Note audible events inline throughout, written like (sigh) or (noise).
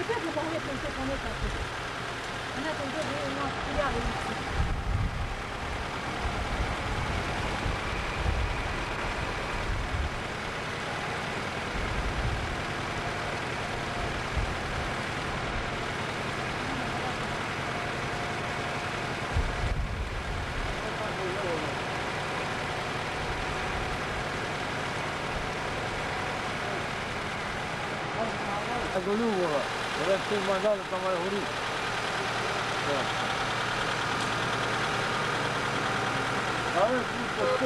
І ти не поглядно, що вони так. Вона там дуже у нас появилися. Я до Любого, але всі мандали там має горіти. Але тут по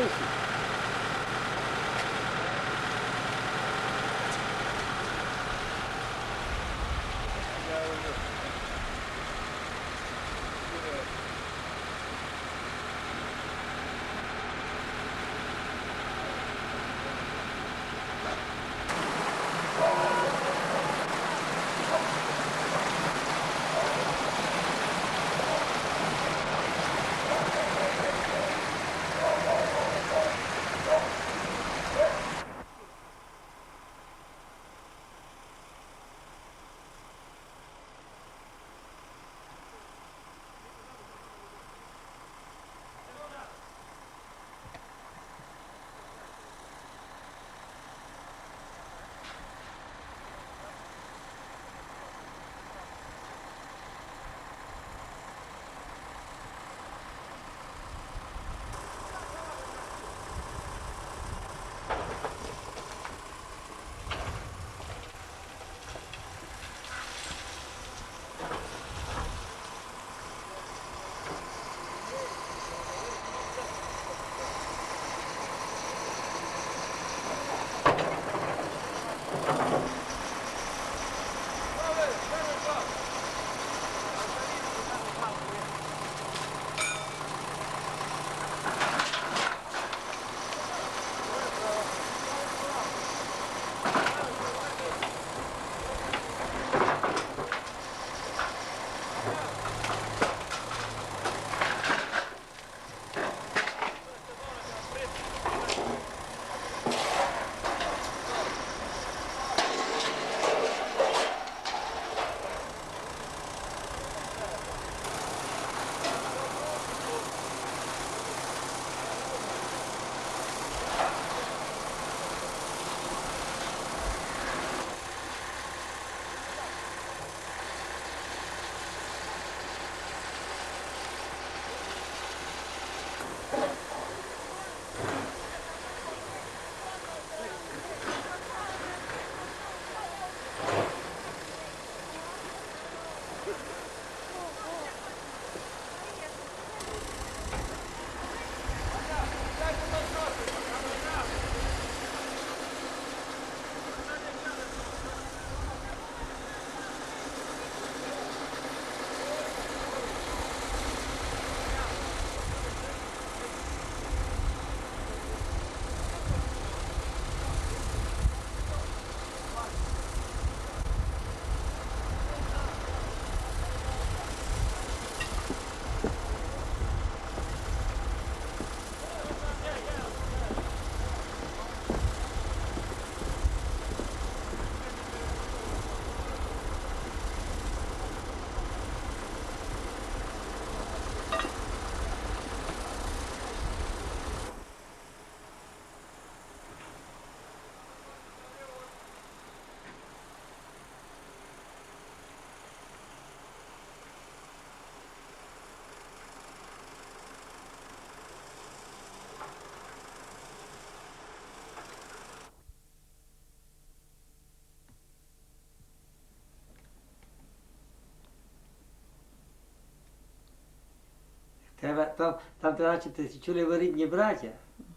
там, там треба чути, чули ви рідні браття?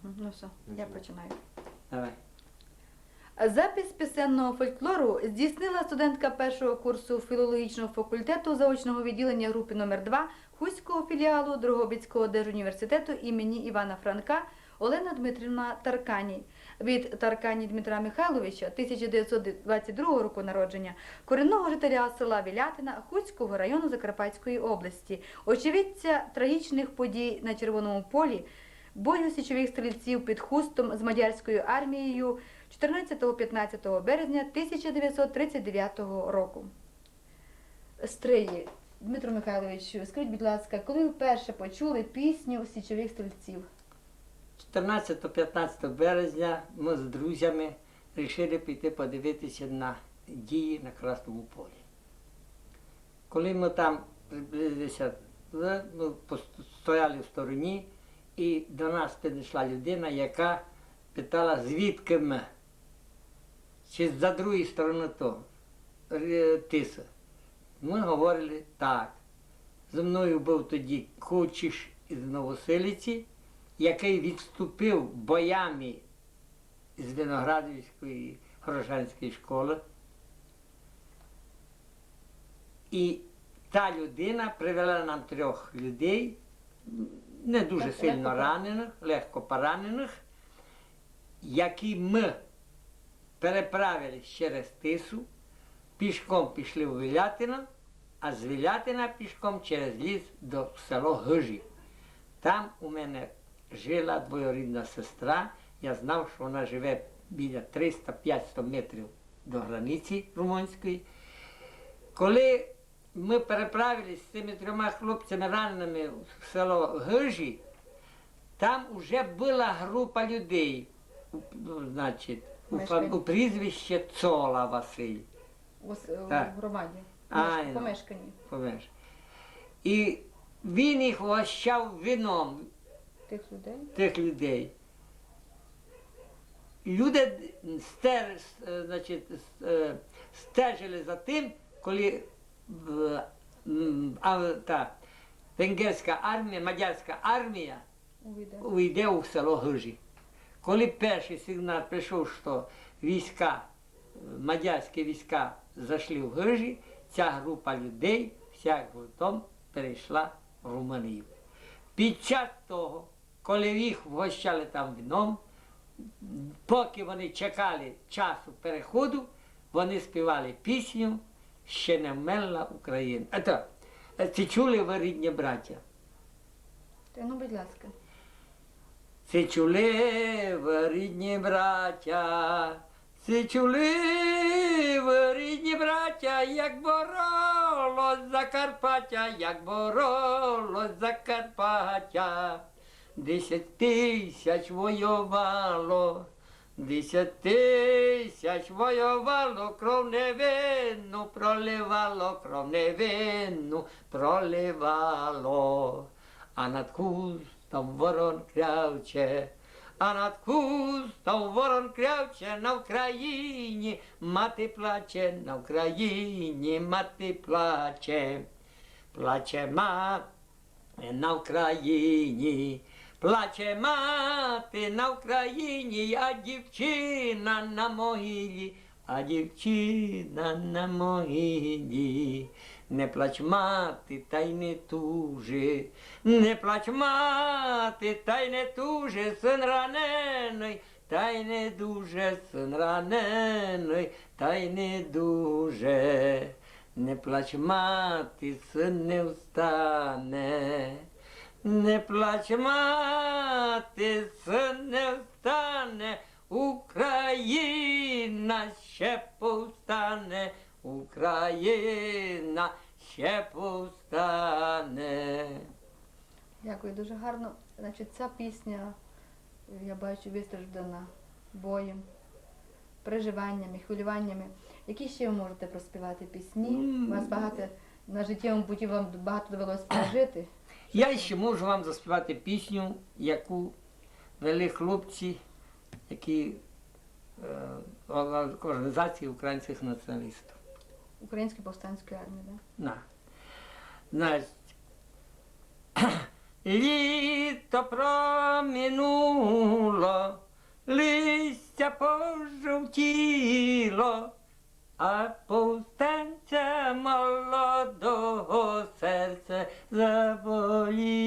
Ну все, я починаю. Давай. Запис пісенного фольклору здійснила студентка першого курсу філологічного факультету заочного відділення групи номер 2 Хуського філіалу Дрогобицького держуніверситету імені Івана Франка Олена Дмитрівна Тарканій. Від Таркані Дмитра Михайловича, 1922 року народження, корінного жителя села Вілятина Хуцького району Закарпатської області, очевидця трагічних подій на Червоному полі, бою січових стрільців під Хустом з мадярською армією 14-15 березня 1939 року. Стриї, Дмитро Михайлович, скажіть, будь ласка, коли ви вперше почули пісню січових стрільців? 14-15 березня ми з друзями вирішили піти подивитися на дії на Красному полі. Коли ми там приблизилися, ми стояли в стороні, і до нас підійшла людина, яка питала, звідки ми, чи за другої сторони то ре- тиса. Ми говорили так. Зі мною був тоді Кучиш із Новоселиці, який відступив боями з Виноградівської Хорошанської школи. І та людина привела нам трьох людей, не дуже Легко сильно пора- ранених, легко поранених, які ми переправили через Тису, пішком пішли в Вилятино, а з Вилятина пішком через ліс до село Гижі. Там у мене жила двоюрідна сестра. Я знав, що вона живе біля 300-500 метрів до границі румунської. Коли ми переправилися з цими трьома хлопцями раненими в село Гижі, там вже була група людей, ну, значить, у, у прізвище Цола Василь. У, Так. громаді, А, в ну. помешканні Помеш. І він їх вгощав вином, тих людей. тих людей. Люди стер, е, значить, е, стежили за тим, коли а, та, венгерська армія, мадярська армія Увійде. увійде у село Гижі. Коли перший сигнал прийшов, що війська, е, мадярські війська зайшли в Гижі, ця група людей вся гуртом перейшла в Румунію. Під час того, коли їх вгощали там вином, поки вони чекали часу переходу, вони співали пісню Ще не вмерла Україна. А то, Це чули ви рідні браття? Та, Ну, будь ласка. Це чули ви рідні браття, це чули ви рідні браття, як боролось Закарпаття, як боролось Закарпаття. Десять тисяч воювало, десять тисяч воювало, кров невинну проливало, кров невинну проливало а над кустом ворон крявче, а над кустом ворон крявче на Україні мати плаче, на Україні мати плаче, плаче мати на Україні. Плаче мати на Україні, а дівчина на могилі, а дівчина на могилі. Не плач мати, та й не тужи, не плач мати, та й не тужи, син ранений, та й не дуже, син ранений, та й не дуже. Не плач мати, син не встане. Не плач мати, син не встане, Україна ще повстане, Україна ще повстане. Дякую, дуже гарно. Значить, ця пісня, я бачу, вистраждана боєм, переживаннями, хвилюваннями. Які ще ви можете проспівати пісні? У вас багато на життєвому путі вам багато довелось пережити. Я ще можу вам заспівати пісню, яку вели хлопці, які е, організації українських націоналістів. Української повстанської армії, да? На. Значить. (clears throat) Літо проминуло, листя пожовтіло, а повстанця молодого серце заболіло.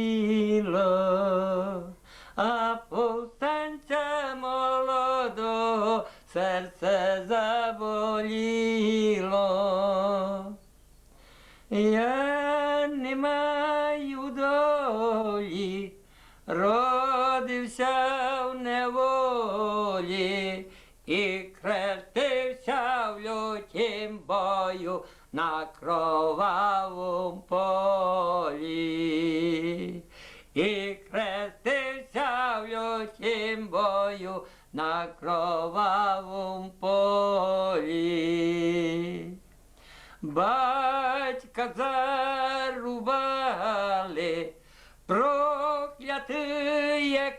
а повстанця молодого серце заболіло. Я не маю долі, бою на кровавому полі. І хрестився в лютім бою на кровавому полі. Батька зарубали, проклятые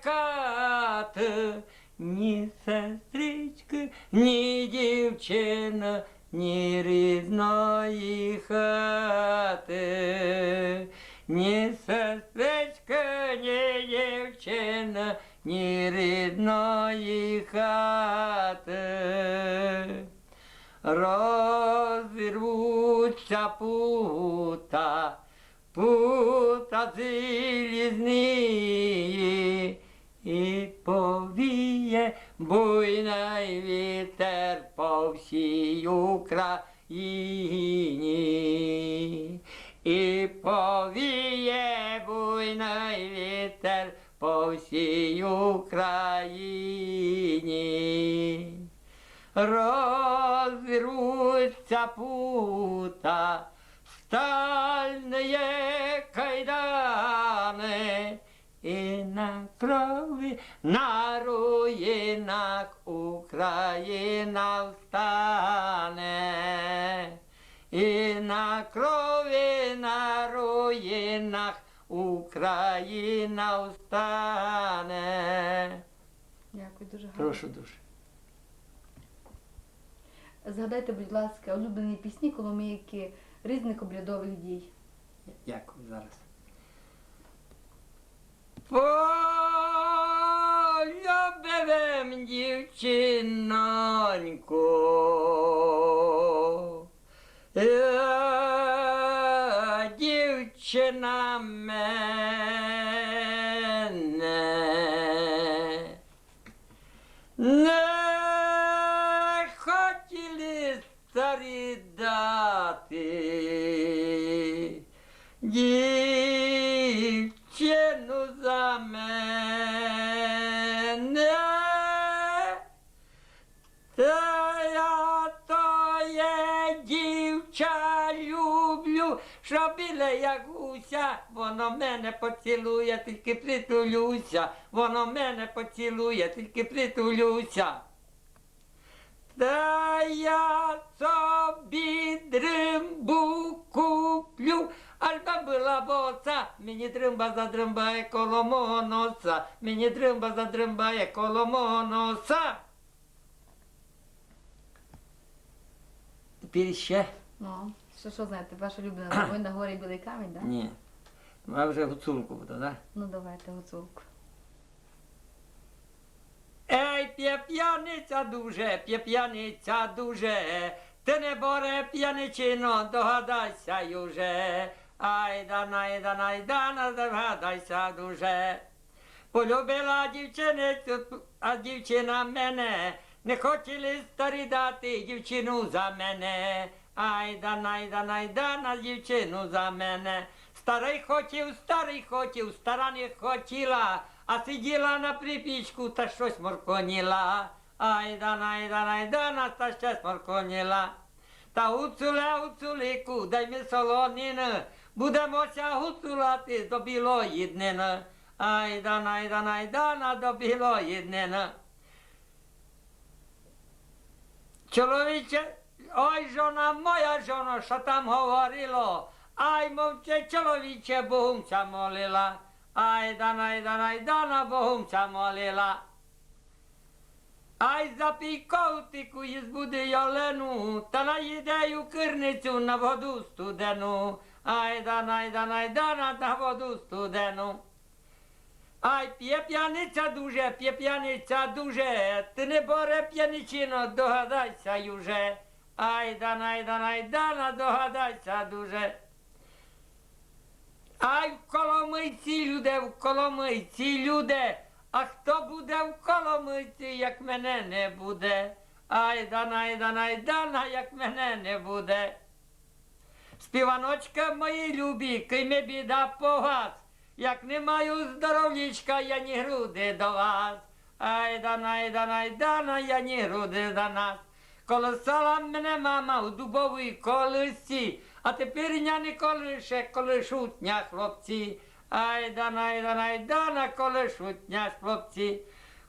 кати, ні сестрички, ні дівчина, ні рідної хати, ні сестричка, ні дівчина, ні рідної хати. Розірвуться пута, пута залізні, і повіє буйний вітер по всій Україні. І повіє буйний вітер по всій Україні розірвуться пута, стальные кайдани, і на крові, на руїнах Україна встане. І на крові, на руїнах Україна встане. Дякую, дуже гарно. Прошу дуже. Згадайте, будь ласка, улюблені пісні Коломийки різних обрядових дій. Дякую зараз. Полюбивим дівчиноньку, е, дівчина що біле як гуся, воно мене поцілує, тільки притулюся, воно мене поцілує, тільки притулюся. Та я собі дримбу куплю, альба була боса, мені дримба задримбає коло мого носа, мені дримба задримбає коло мого носа. Тепер ще? Ну, що, що знаєте, ваша улюблена «Ой, на горі білий камінь, так? Да? Ні. А вже гуцулку буду, так? Да? Ну давайте гуцулку. Ей, п'є п'яниця дуже, п'є п'яниця дуже, ти не боре п'яничино, догадайся юже. Айда, найда, найда, догадайся дуже. Полюбила дівчиницю, а дівчина мене, не хотіли старі дати дівчину за мене. Айда, найда, найда, на дівчину за мене. Старий хотів, старий хотів, стара не хотіла, а сиділа на припічку та щось морконіла. Айда, найда, найда, та щось морконіла. Та гуцуле, гуцулику, дай ми солонини, будемося гуцулати до білої днини. Айда, найда, найда, до білої днини. Чоловіче, ой, жона моя жона, що там говорило? Ай, мовче, чоловіче, богумця молила. Ай, дана, дана, дана, богумця молила. Ай, запій ковтику і збуди Йолену, та наїдею кирницю на воду студену. Ай, дана, дана, дана, на воду студену. Ай, п'є п'яниця дуже, п'є п'яниця дуже, ти не боре п'яничино, догадайся юже. Ай, дана, дана, дана, догадайся дуже. Ай, в Коломийці, люди, в Коломийці, люди, А хто буде в коломиці, як мене не буде? Айдана, айдана, айдана, як мене не буде. Співаночка мої любі, кий біда по вас. Як не маю здоров'ячка, я ні груди до вас. Айдана, айдана, айдана, я ні груди до нас. Колесала мене мама у дубовій колесі, а тепер я не колише, колишутня хлопці. Айдана, айдана, айдана, колишутня хлопці.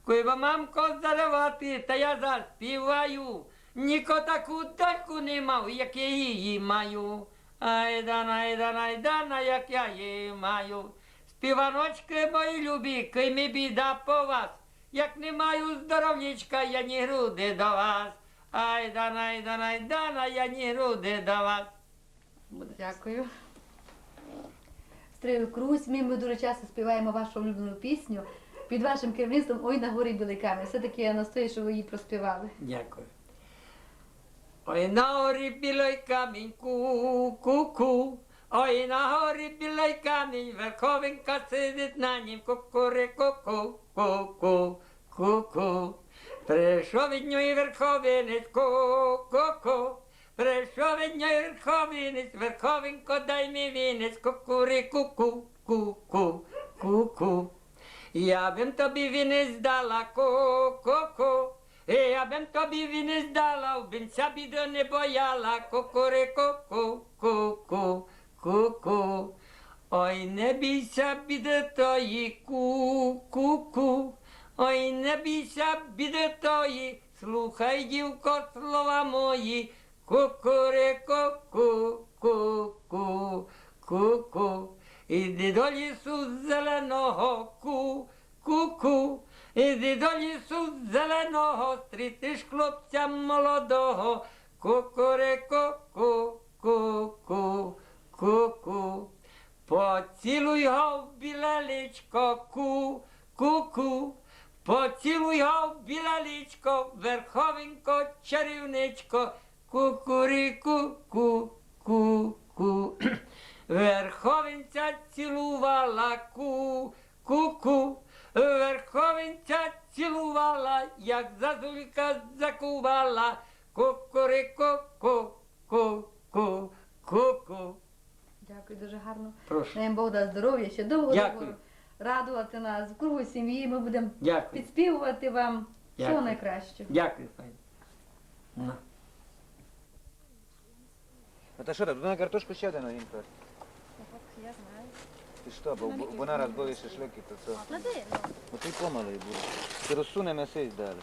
Куйба мамко заревати, та я заспіваю. Ніко таку доньку не мав, як я її маю. Айдана, айдана, айдана, як я її маю. Співаночки мої любі, кий ми біда по вас. Як не маю здоров'ячка, я ні груди до вас. Айдана, айдана, айдана, я ні груди до вас. Дякую. Стрілок Русь, ми, ми дуже часто співаємо вашу улюблену пісню. Під вашим керівництвом Ой на горі білий камінь. Все-таки я настою, що ви її проспівали. Дякую. Ой на горі білий камінь, ку-ку-ку. Ой на горі білий камінь, верховенька сидить на нім, кукури-ку-ку, ку-ку, ку-ку. Прийшов від нього верховинець, ку-ку-ку. Прийшов від нього верховинець, верховенько дай мій вінець, кукури-ку-ку, ку-ку, ку-ку. Я бим тобі вінець дала, ку-ку-ку. Я бим тобі вінець дала, в бінця біду не бояла, кукури-ку-ку, ку-ку, ку-ку. Ой, не бійся біди тої, ку-ку-ку. Ой, не бійся біди тої, слухай, дівко, слова мої, кукури-ку-ку, ку-ку, ку-ку. Іди до лісу зеленого, ку-ку-ку. Іди до лісу зеленого, стрітиш хлопця молодого, кукурику, ку-ку, ку-ку. Поцілуй його в біле личко, ку-ку-ку. Поцілуй його в біле личко, верховенько, чарівничко, кукуріку, ку-ку-ку. (clears throat) Верховенця цілувала ку, ку-ку. Верховенця цілувала, як зазулька закувала, кукурику, ку-ку-ку, ку-ку. Дякую, дуже гарно. Прошу. Дай їм Бог дасть здоров'я, ще довго Дякую. Радувати нас. В кругу сім'ї ми будемо Дякую. підспівувати вам всього найкращого. Дякую, пані. На. Это що, туди на картошку ще один огінь класти? Я знаю. Ти що, бо, бо, бо нараз шашлики, то це. Ну ти помалий буде. Ти розсуне м'ясись далі.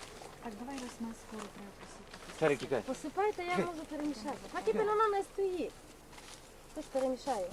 Так, давай раз нас скоро треба посипати. Сарик, тікай. Посипайте, я можу перемішати. А тільки вона не стоїть. Хтось перемішає.